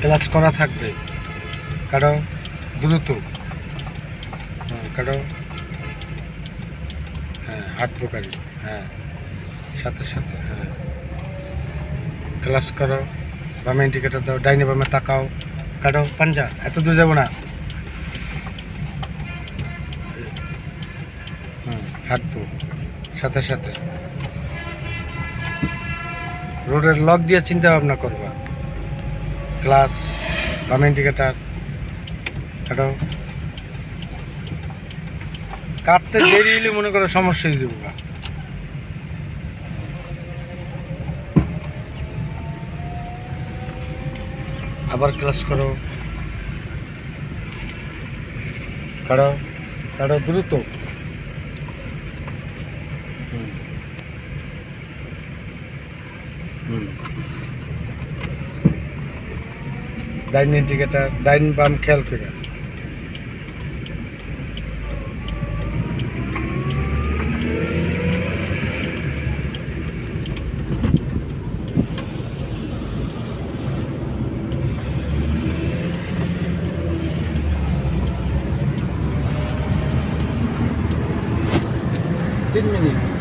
Class করা থাকবে। কারও দ্রুত। হ্যাঁ কারও হ্যাঁ হাত প্রকারী। হ্যাঁ সাথে সাথে হ্যাঁ। ক্লাস করো, বামে ইন্ডিকেটার দাও, ডাইনে বামে তাকাও। কাটো পাঞ্জা, এত দূর যাব না। হাঁটবো সাথে সাথে। রোডের লক দিয়ে চিন্তা ভাবনা করবা। ক্লাস বামে ইন্ডিকেটার কাটো কাটতে দেরি হলে মনে করো সমস্যা হয়ে আবার ক্লাস করো। কারও কারও দ্রুত। ডাইন ইন্ডিকেটার ডাইন বাম খেয়াল করে। তিন মিনিট।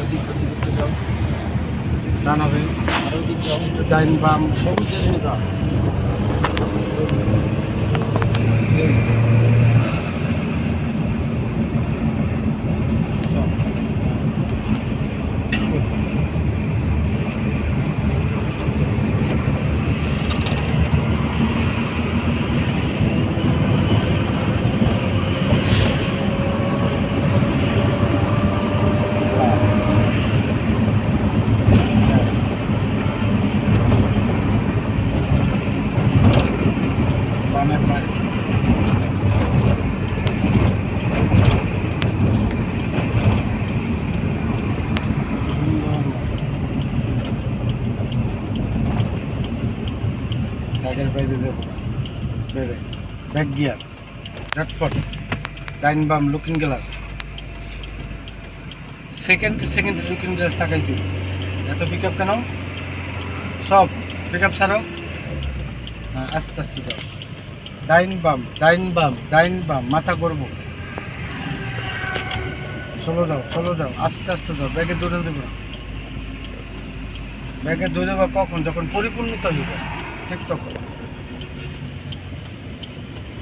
ওদিক একটু যাও। ডান হবে। আর ওদিক যাও। ডাইন বাম সবুজ ব্যাগের বাইরে দেবো বেড়ে ব্যাক গিয়ার ঝটপট, ডাইন বাম looking glass second second looking glass তাকাই দিই এত পিক আপ কেন? সব পিক আপ ছাড়াও। হ্যাঁ আস্তে আস্তে যাও। ডাইন বাম ডাইন বাম ডাইন বাম, মাথা করব চলো যাও চলো যাও, আস্তে আস্তে যাও, ব্যাগে দৌড়ে দেবো। ব্যাগে দৌড়ে বা কখন? যখন পরিপূর্ণতা হবে ঠিক তখন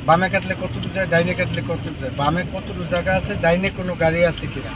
বামে কাটলে কতটুকু যায়, ডাইনে কাটলে কতটুকু যায়? বামে কতটুকু জায়গা আছে, ডাইনে কোনো গাড়ি আছে কিনা?